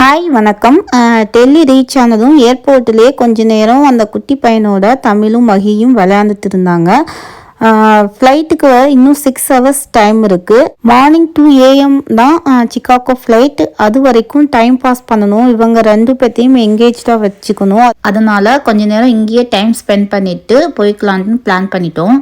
Hi வணக்கம். Delhi reach ஆனதும் ஏர்போர்ட்லேயே கொஞ்ச நேரம் அந்த குட்டி பையனோட தமிழும் மகியும் விளையாண்டுட்டு இருந்தாங்க ஃப்ளைட்டுக்கு இன்னும் சிக்ஸ் ஹவர்ஸ் டைம் இருக்குது மார்னிங் டூ ஏஎம் தான் சிக்காகோ ஃப்ளைட் அது வரைக்கும் டைம் பாஸ் பண்ணணும். இவங்க ரெண்டு பேர்த்தையும் எங்கேஜாக வச்சுக்கணும். அதனால் கொஞ்ச நேரம் இங்கேயே டைம் ஸ்பெண்ட் பண்ணிட்டு போய்க்கலான்னு பிளான் பண்ணிட்டோம்.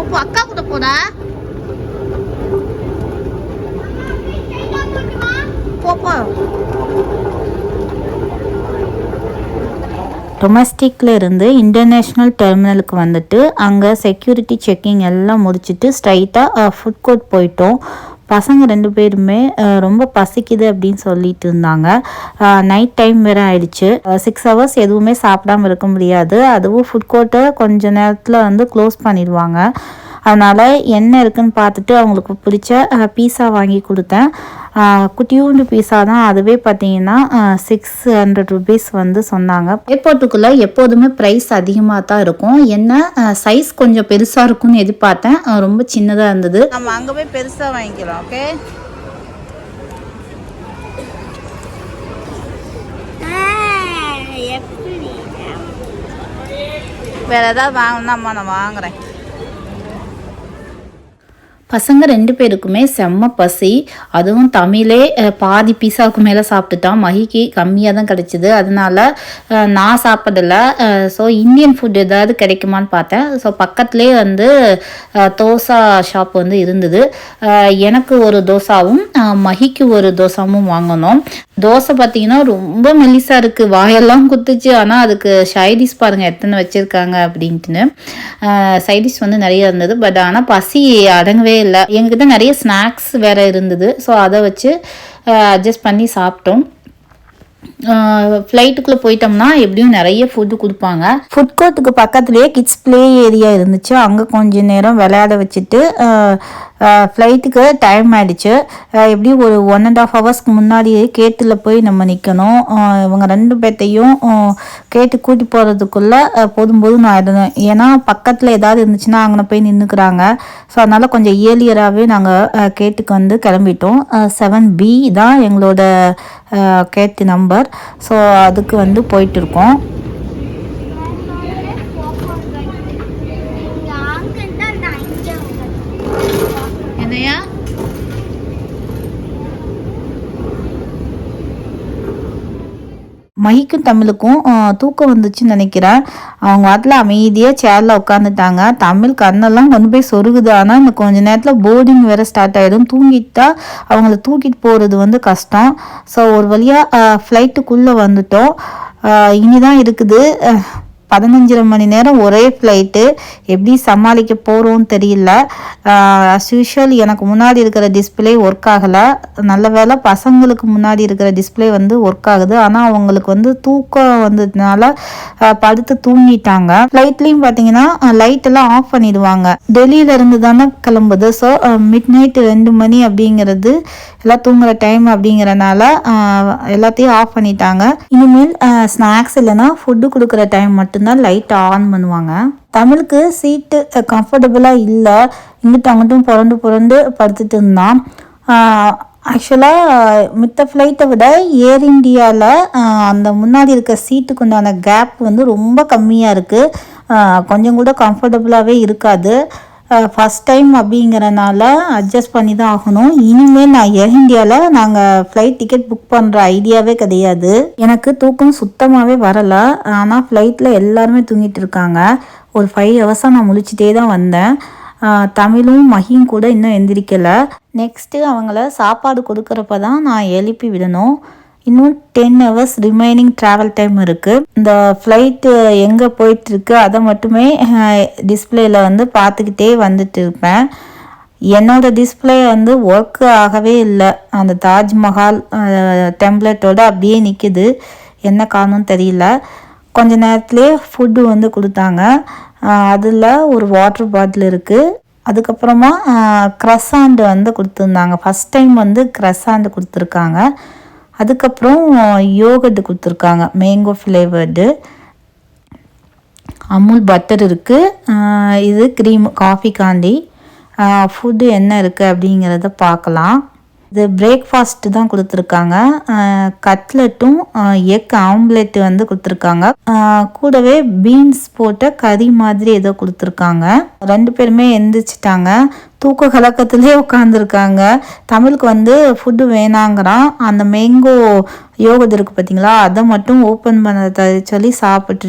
இப்போ அக்கா கூட போடா போ டொமஸ்டிக்கில் இருந்து இன்டர்நேஷ்னல் டெர்மினலுக்கு வந்துட்டு அங்கே செக்யூரிட்டி செக்கிங் எல்லாம் முடிச்சுட்டு ஸ்ட்ரைட்டாக ஃபுட் கோர்ட் போயிட்டோம். பசங்க ரெண்டு பேருமே ரொம்ப பசிக்குது அப்படின்னு சொல்லிட்டு இருந்தாங்க. நைட் டைம் வேறு ஆயிடுச்சு. சிக்ஸ் ஹவர்ஸ் எதுவுமே சாப்பிடாம இருக்க முடியாது. அதுவும் ஃபுட் கோர்ட்டை கொஞ்ச நேரத்தில் வந்து க்ளோஸ் பண்ணிடுவாங்க. அதனால் என்ன இருக்குன்னு பார்த்துட்டு அவங்களுக்கு பிடிச்ச பீஸா வாங்கி கொடுத்தேன். குட்டியூண்டு பீஸா தான். அதுவே பார்த்தீங்கன்னா சிக்ஸ் ஹண்ட்ரட் ருபீஸ் வந்து சொன்னாங்க. ஏர்போர்ட்டுக்குள்ளே எப்போதுமே ப்ரைஸ் அதிகமாக தான் இருக்கும். என்ன சைஸ் கொஞ்சம் பெருசாக இருக்கும்னு எதிர்பார்த்தேன். ரொம்ப சின்னதாக இருந்தது. நம்ம அங்கே போய் பெருசாக வாங்கிக்கலாம் ஓகே வேற ஏதாவது வாங்கணும்னா நான் வாங்குறேன். பசங்க ரெண்டு பேருக்குமே செம்ம பசி. அதுவும் தமிழே பாதி பீஸாவுக்கு மேலே சாப்பிட்டுட்டான் மகிக்கு கம்மியாக தான் கிடச்சிது. அதனால நான் சாப்பிடல. ஸோ இந்தியன் ஃபுட் ஏதாவது கிடைக்குமான்னு பார்த்தேன். ஸோ பக்கத்துலேயே வந்து தோசா ஷாப் வந்து இருந்தது. எனக்கு ஒரு தோசாவும் மகிக்கு ஒரு தோசாவும் வாங்கினோம். தோசை பார்த்தீங்கன்னா ரொம்ப மெலிசாக இருக்குது வாயெல்லாம் குத்துச்சு. ஆனால் அதுக்கு சைடிஷ் பாருங்கள் எத்தனை வச்சுருக்காங்க அப்படின்ட்டுன்னு. சைடிஷ் வந்து நிறைய இருந்தது. பட் ஆனால் பசி அடங்கவே இல்லை. எங்ககிட்ட நிறைய ஸ்நாக்ஸ் வேறு இருந்தது. ஸோ அதை வச்சு அட்ஜஸ்ட் பண்ணி சாப்பிட்டோம். ஃப்ளைட்டுக்குள்ளே போயிட்டோம்னா எப்படியும் நிறைய ஃபுட்டு கொடுப்பாங்க. ஃபுட் கோர்ட்டுக்கு பக்கத்துலேயே கிட்ஸ் ப்ளே ஏரியா இருந்துச்சு. அங்கே கொஞ்ச நேரம் விளையாட வச்சுட்டு ஃப்ளைட்டுக்கு டைம் ஆயிடுச்சு. எப்படியும் ஒரு ஒன் அண்ட் ஆஃப் ஹவர்ஸ்க்கு முன்னாடியே கேட்டில் போய் நம்ம நிற்கணும் இவங்க ரெண்டு பேர்த்தையும் கேட்டு கூட்டி போகிறதுக்குள்ளே போதும் போதும் நான் இருந்தேன் ஏன்னா பக்கத்தில் ஏதாவது இருந்துச்சுன்னா அங்கே போய் நின்றுக்கிறாங்க ஸோ அதனால் கொஞ்சம் இயர்லியராகவே நாங்கள் கேட்டுக்கு வந்து கிளம்பிட்டோம். செவன் பி தான் எங்களோட கேட்டு நம்பர் ஸோ அதுக்கு வந்து போயிட்டு இருக்கோம் இங்க ஆங்கிள் தான் நான் இங்க என்னையா மகிக்கும் தமிழுக்கும் தூக்கம் வந்துச்சுன்னு நினைக்கிறேன் அவங்க வாட்டில் அமைதியாக சேரில் உட்காந்துட்டாங்க தமிழ் கண்ணெல்லாம் கொண்டு போய் சொருகுது. ஆனால் இன்னும் கொஞ்சம் நேரத்தில் போர்டிங் வேறு ஸ்டார்ட் ஆகிடும் தூங்கிட்டா அவங்கள தூக்கிட்டு போகிறது வந்து கஷ்டம். ஸோ ஒரு வழியாக ஃப்ளைட்டுக்குள்ளே வந்துட்டோம். இனிதான் இருக்குது. பதினஞ்சரை மணி நேரம் ஒரே ஃப்ளைட்டு எப்படி சமாளிக்க போகிறோன்னு தெரியல. அஸ் யூஷுவல் எனக்கு முன்னாடி இருக்கிற டிஸ்பிளே ஒர்க் ஆகலை. நல்ல வேளை பசங்களுக்கு முன்னாடி இருக்கிற டிஸ்பிளே வந்து ஒர்க் ஆகுது. ஆனால் அவங்களுக்கு வந்து தூக்கம் வந்ததுனால படுத்து தூங்கிட்டாங்க. ஃப்ளைட்லேயும் பார்த்தீங்கன்னா லைட்டெல்லாம் ஆஃப் பண்ணிடுவாங்க. டெல்லியிலேருந்து தானே கிளம்புது. ஸோ மிட் நைட் ரெண்டு மணி அப்படிங்கிறது எல்லாம் தூங்குற டைம் அப்படிங்கிறனால எல்லாத்தையும் ஆஃப் பண்ணிட்டாங்க. இனிமேல் ஸ்நாக்ஸ் இல்லைன்னா ஃபுட்டு கொடுக்குற டைம் மட்டும் மட்டும்தான் லைட் ஆன் பண்ணுவாங்க. தமிழுக்கு சீட்டு கம்ஃபர்டபுளாக இல்லை. இங்கிட்ட அங்கிட்டும் புரண்டு புரண்டு படுத்துட்டு இருந்தான். ஆக்சுவலாக மித்த ஃப்ளைட்டை விட ஏர் இந்தியாவில் அந்த முன்னாடி இருக்க சீட்டுக்கு உண்டான கேப் வந்து ரொம்ப கம்மியாக இருக்குது கொஞ்சம் கூட கம்ஃபர்டபுளாகவே இருக்காது. ஃபஸ்ட் டைம் அப்படிங்கிறனால அட்ஜஸ்ட் பண்ணி தான் ஆகணும். இனிமேல் நான் ஏர் இந்தியாவில் நாங்கள் ஃப்ளைட் டிக்கெட் புக் பண்ணுற ஐடியாவே கிடையாது. எனக்கு தூக்கம் சுத்தமாகவே வரலை. ஆனால் ஃப்ளைட்டில் எல்லாருமே தூங்கிட்டு இருக்காங்க. ஒரு ஃபைவ் ஹவர்ஸாக நான் முழிச்சிட்டே தான் வந்தேன். தமிழும் மகியும் கூட இன்னும் எந்திரிக்கலை. நெக்ஸ்ட்டு அவங்கள சாப்பாடு கொடுக்குறப்ப தான் நான் எழுப்பி விடணும். இன்னும் ten hours remaining travel time இருக்குது இந்த ஃப்ளைட்டு எங்கே போயிட்டுருக்கு அதை மட்டுமே டிஸ்பிளேயில் வந்து பார்த்துக்கிட்டே வந்துட்டு இருப்பேன். என்னோட டிஸ்பிளே வந்து ஒர்க் ஆகவே இல்லை. அந்த தாஜ்மஹால் டெம்ப்ளேட்டோடு அப்படியே நிற்கிது என்ன காரணம் தெரியல. கொஞ்ச நேரத்துலேயே ஃபுட்டு வந்து கொடுத்தாங்க. அதில் ஒரு வாட்டர் பாட்டில் இருக்குது அதுக்கப்புறமா க்ரஸாண்டு வந்து கொடுத்துருந்தாங்க. ஃபஸ்ட் டைம் வந்து க்ரஸாண்டு கொடுத்துருக்காங்க. அதுக்கப்புறம் யோகர்ட் கொடுத்துருக்காங்க. மேங்கோ ஃப்ளேவர்டு அமுல் பட்டர் இருக்குது இது க்ரீம் காஃபி காண்டி. ஃபுட்டு என்ன இருக்குது அப்படிங்கிறத பார்க்கலாம். இது பிரேக்ஃபாஸ்ட்டு தான் கொடுத்துருக்காங்க. கட்லெட்டும் எக் ஆம்லெட் வந்து கொடுத்துருக்காங்க. கூடவே பீன்ஸ் போட்ட கறி மாதிரி ஏதோ கொடுத்துருக்காங்க. ரெண்டு பேருமே எந்திரிச்சிட்டாங்க. தூக்க கலக்கத்திலே உட்காந்துருக்காங்க தமிழுக்கு வந்து ஃபுட்டு வேணாங்கிறான். அந்த மேங்கோ யோகது இருக்குது பார்த்தீங்களா அதை மட்டும் ஓப்பன் பண்ண சொல்லி சாப்பிட்டு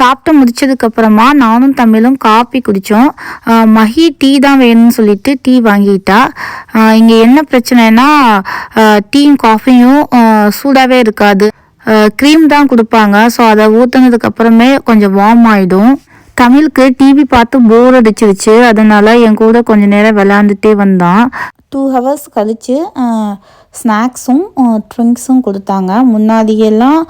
சாப்பிட்டு முடிச்சதுக்கப்புறமா நானும் தமிழும் காப்பி குடித்தோம் மஹி டீ தான் வேணும்னு சொல்லிட்டு டீ வாங்கிட்டா. இங்கே என்ன பிரச்சனைனா டீயும் காஃபியும் சூடாகவே இருக்காது. க்ரீம் தான் கொடுப்பாங்க. ஸோ அதை ஊற்றுனதுக்கு அப்புறமே கொஞ்சம் வார்ம் ஆகிடும் தமிழுக்கு டிவி பார்த்து போர் அடிச்சிருச்சு. அதனால என் கூட கொஞ்ச நேரம் விளையாண்டுட்டே வந்தான். டூ ஹவர்ஸ் கழித்து ஸ்நாக்ஸும் ட்ரிங்க்ஸும் கொடுத்தாங்க. முன்னாடியெல்லாம்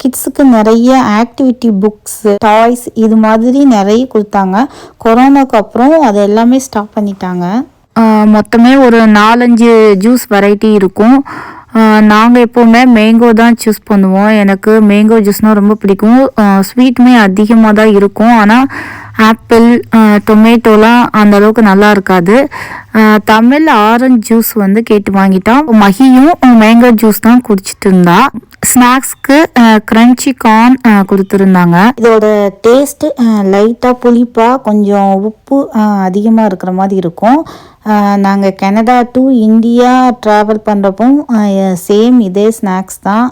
கிட்ஸுக்கு நிறைய ஆக்டிவிட்டி புக்ஸு டாய்ஸ் இது மாதிரி நிறைய கொடுத்தாங்க. கொரோனாக்கு அப்புறம் அது எல்லாமே ஸ்டாப் பண்ணிட்டாங்க. மொத்தமே ஒரு நாலஞ்சு ஜூஸ் வெரைட்டி இருக்கும். நாங்கள் எப்போவுமே மேங்கோ தான் சூஸ் பண்ணுவோம். எனக்கு மேங்கோ ஜூஸ்னால் ரொம்ப பிடிக்கும். ஸ்வீட்டுமே அதிகமாக தான் இருக்கும். ஆனால் ஆப்பிள் டொமேட்டோலாம் அந்த அளவுக்கு நல்லா இருக்காது. தமிழ் ஆரஞ்சு ஜூஸ் வந்து கேட்டு வாங்கிட்டான். மகியும் மேங்கோ ஜூஸ் தான் குடிச்சிட்டு இருந்தா. ஸ்நாக்ஸ்க்கு கிரன்ச்சி கார்ன் கொடுத்துருந்தாங்க. இதோட டேஸ்ட்டு லைட்டாக புளிப்பாக கொஞ்சம் உப்பு அதிகமாக இருக்கிற மாதிரி இருக்கும். நாங்கள் கனடா டு இந்தியா ட்ராவல் பண்ணுறப்போ சேம் இதே ஸ்நாக்ஸ் தான்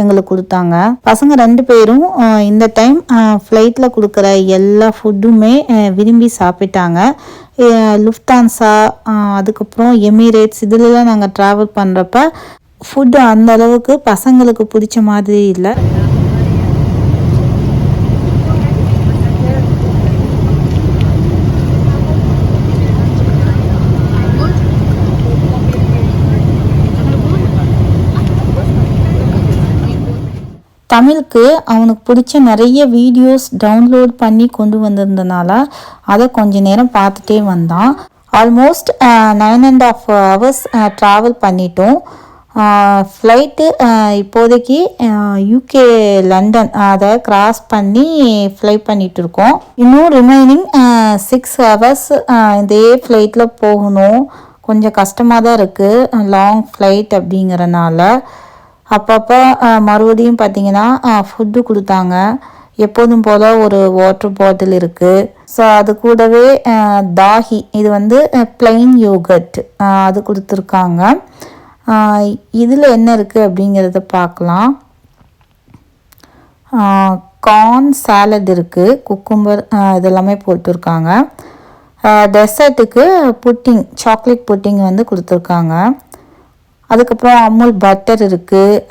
எங்களுக்கு கொடுத்தாங்க. பசங்க ரெண்டு பேரும் இந்த டைம் ஃப்ளைட்டில் கொடுக்குற எல்லா ஃபுட்டுமே விரும்பி சாப்பிட்டாங்க. லுஃப்தான்சா அதுக்கப்புறம் எமிரேட்ஸ் இதுலலாம் நாங்கள் ட்ராவல் பண்ணுறப்ப ஃபுட்டு அந்த அளவுக்கு பசங்களுக்கு பிடிச்ச மாதிரி இல்லை. தமிழுக்கு அவனுக்கு பிடிச்ச நிறைய வீடியோஸ் டவுன்லோட் பண்ணி கொண்டு வந்திருந்தனால அதை கொஞ்ச நேரம் பார்த்துட்டே வந்தான். Almost nine and half hours travel பண்ணிட்டோம். ஃப்ளைட்டு இப்போதைக்கு யூகே லண்டன் அதை கிராஸ் பண்ணி ஃப்ளை பண்ணிகிட்ருக்கோம் இன்னும் ரிமைனிங் சிக்ஸ் ஹவர்ஸ் இதே ஃப்ளைட்டில் போகணும். கொஞ்சம் கஷ்டமாக தான் இருக்குது லாங் ஃப்ளைட் அப்படிங்கிறனால. அப்பப்போ மறுபடியும் பார்த்தீங்கன்னா ஃபுட்டு கொடுத்தாங்க. எப்போதும் போல் ஒரு வாட்டர் பாட்டில் இருக்குது ஸோ அது கூடவே தாஹி இது வந்து பிளெயின் யோகட் அது கொடுத்துருக்காங்க. இதில் என்ன இருக்குது அப்படிங்கிறத பார்க்கலாம் கார்ன் சாலட் இருக்குது குக்கும்பர் இதெல்லாமே போட்டிருக்காங்க. டெசர்ட்டுக்கு புட்டிங் சாக்லேட் புட்டிங் வந்து கொடுத்துருக்காங்க. அதுக்கப்புறம் அமுல் பட்டர் இருக்குது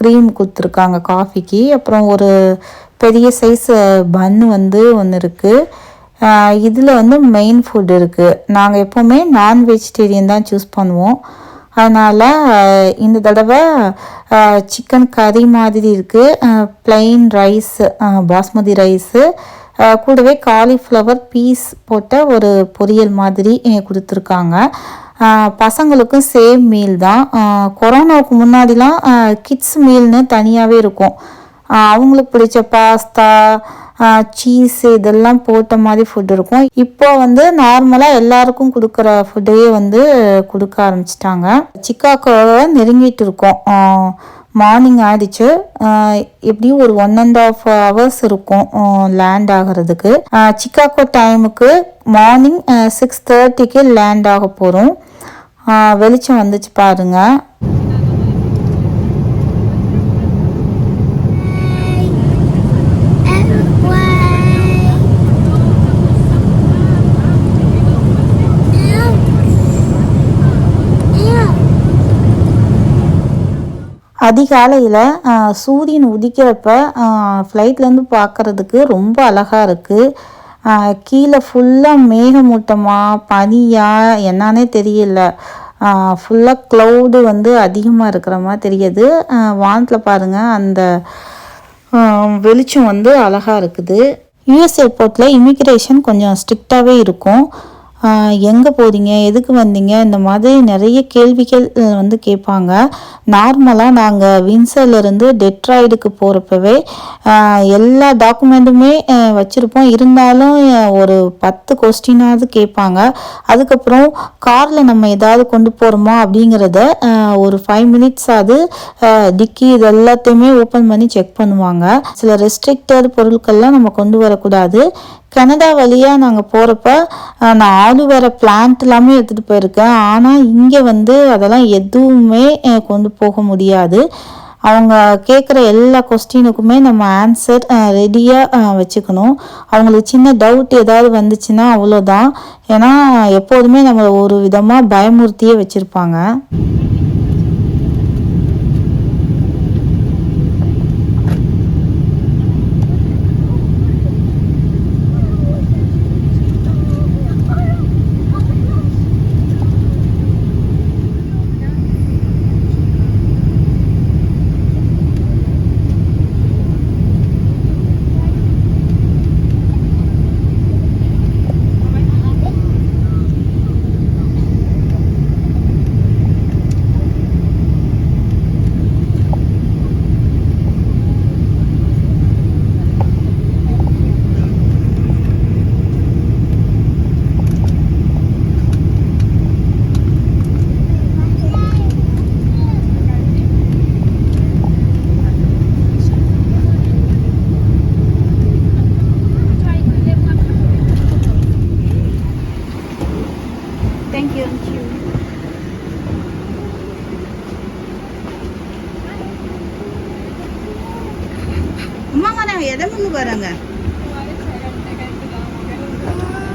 க்ரீம் கொடுத்துருக்காங்க காஃபிக்கு அப்புறம் ஒரு பெரிய சைஸ் பன்னு வந்து ஒன்று இருக்குது இதில் வந்து மெயின் ஃபுட் இருக்குது நாங்கள் எப்போவுமே நான் வெஜிடேரியன் தான் சூஸ் பண்ணுவோம். அதனால் இந்த தடவை சிக்கன் கறி மாதிரி இருக்குது ப்ளெயின் ரைஸ் பாஸ்மதி ரைஸு கூடவே காலிஃப்ளவர் பீஸ் போட்ட ஒரு பொரியல் மாதிரி கொடுத்துருக்காங்க. பசங்களுக்கும் சேம் மீல் தான். கொரோனாவுக்கு முன்னாடிலாம் கிட்ஸ் மீல்னு தனியாகவே இருக்கும். அவங்களுக்கு பிடிச்ச பாஸ்தா சீஸ் இதெல்லாம் போட்ட மாதிரி ஃபுட் இருக்கும். இப்போ வந்து நார்மலாக எல்லாருக்கும் கொடுக்குற ஃபுட்டையே வந்து கொடுக்க ஆரம்பிச்சிட்டாங்க. சிக்காகோவை நெருங்கிட்டு இருக்கோம். மார்னிங் ஆயிடுச்சு. எப்படியும் ஒரு ஒன் அண்ட் ஆஃப் ஹவர்ஸ் இருக்கும் லேண்ட் ஆகிறதுக்கு. சிக்காகோ டைமுக்கு மார்னிங் சிக்ஸ் தேர்ட்டிக்கு லேண்ட் ஆக போகிறோம் வெளிச்சம் வந்துச்சு பாருங்கள் அதிகாலையில் சூரியன் உதிக்கிறப்ப ஃப்ளைட்லேருந்து பார்க்குறதுக்கு ரொம்ப அழகாக இருக்குது கீழே ஃபுல்லாக மேகமூட்டமாக பனியாக என்னன்னே தெரியல. ஃபுல்லாக க்ளவுடு வந்து அதிகமாக இருக்கிற மாதிரி தெரியுது. வானத்தில் பாருங்கள் அந்த வெளிச்சம் வந்து அழகாக இருக்குது. யூஎஸ் ஏர்போர்ட்டில் இமிக்ரேஷன் கொஞ்சம் ஸ்ட்ரிக்டாகவே இருக்கும். எங்கே போகிறீங்க எதுக்கு வந்தீங்க? இந்த மாதிரி நிறைய கேள்விகள் வந்து கேட்பாங்க. நார்மலாக நாங்கள் வின்சர்லேருந்து டெட்ராய்டுக்கு போகிறப்பவே எல்லா டாக்குமெண்ட்டுமே வச்சுருப்போம். இருந்தாலும் ஒரு பத்து கொஸ்டினாவது கேட்பாங்க. அதுக்கப்புறம் காரில் நம்ம ஏதாவது கொண்டு போகிறோமா அப்படிங்கிறத ஒரு ஃபைவ் மினிட்ஸாவது டிக்கி இது எல்லாத்தையுமே ஓப்பன் பண்ணி செக் பண்ணுவாங்க. சில ரெஸ்ட்ரிக்டட் பொருட்கள்லாம் நம்ம கொண்டு வரக்கூடாது. கனடா வழியாக நாங்கள் போகிறப்ப நான் ஆலுவேரா பிளான்ட் எல்லாமே எடுத்துகிட்டு போயிருக்கேன். ஆனால் இங்கே வந்து அதெல்லாம் எதுவுமே கொண்டு போக முடியாது. அவங்க கேட்குற எல்லா கொஸ்டினுக்குமே நம்ம ஆன்சர் ரெடியாக வச்சுக்கணும். அவங்களுக்கு சின்ன டவுட் ஏதாவது வந்துச்சுன்னா அவ்வளோதான் ஏன்னா எப்போதுமே நம்மளை ஒரு விதமாக பயமுறுத்தியே வச்சுருப்பாங்க.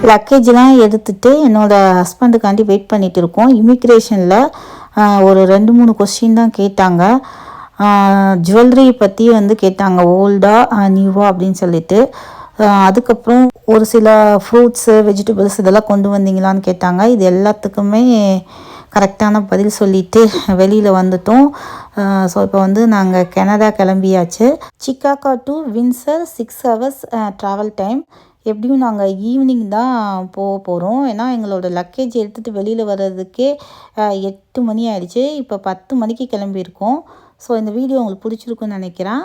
லக்கேஜ்லாம் எடுத்துட்டு என்னோட ஹஸ்பண்டுக்காண்டி வெயிட் பண்ணிட்டு இருக்கோம். இமிக்ரேஷனில் ஒரு ரெண்டு மூணு கொஸ்டின் தான் கேட்டாங்க. ஜுவல்லரி பற்றி வந்து கேட்டாங்க. ஓல்டா நியூவா அப்படின்னு சொல்லிட்டு. அதுக்கப்புறம் ஒரு சில ஃப்ரூட்ஸு வெஜிடபிள்ஸ் இதெல்லாம் கொண்டு வந்தீங்களான்னு கேட்டாங்க. இது எல்லாத்துக்குமே கரெக்டான பதில் சொல்லிட்டு வெளியில் வந்துட்டோம். ஸோ இப்போ வந்து நாங்கள் கனடா கிளம்பியாச்சு. Chicago to Windsor six hours travel time எப்படியும் நாங்கள் ஈவினிங் தான் போக போகிறோம் ஏன்னா எங்களோட லக்கேஜ் எடுத்துகிட்டு வெளியில் வர்றதுக்கே எட்டு மணி ஆயிடுச்சு. இப்போ பத்து மணிக்கு கிளம்பியிருக்கோம். ஸோ இந்த வீடியோ உங்களுக்கு பிடிச்சிருக்குன்னு நினைக்கிறேன்.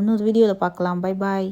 இன்னொரு வீடியோவில் பார்க்கலாம். Bye bye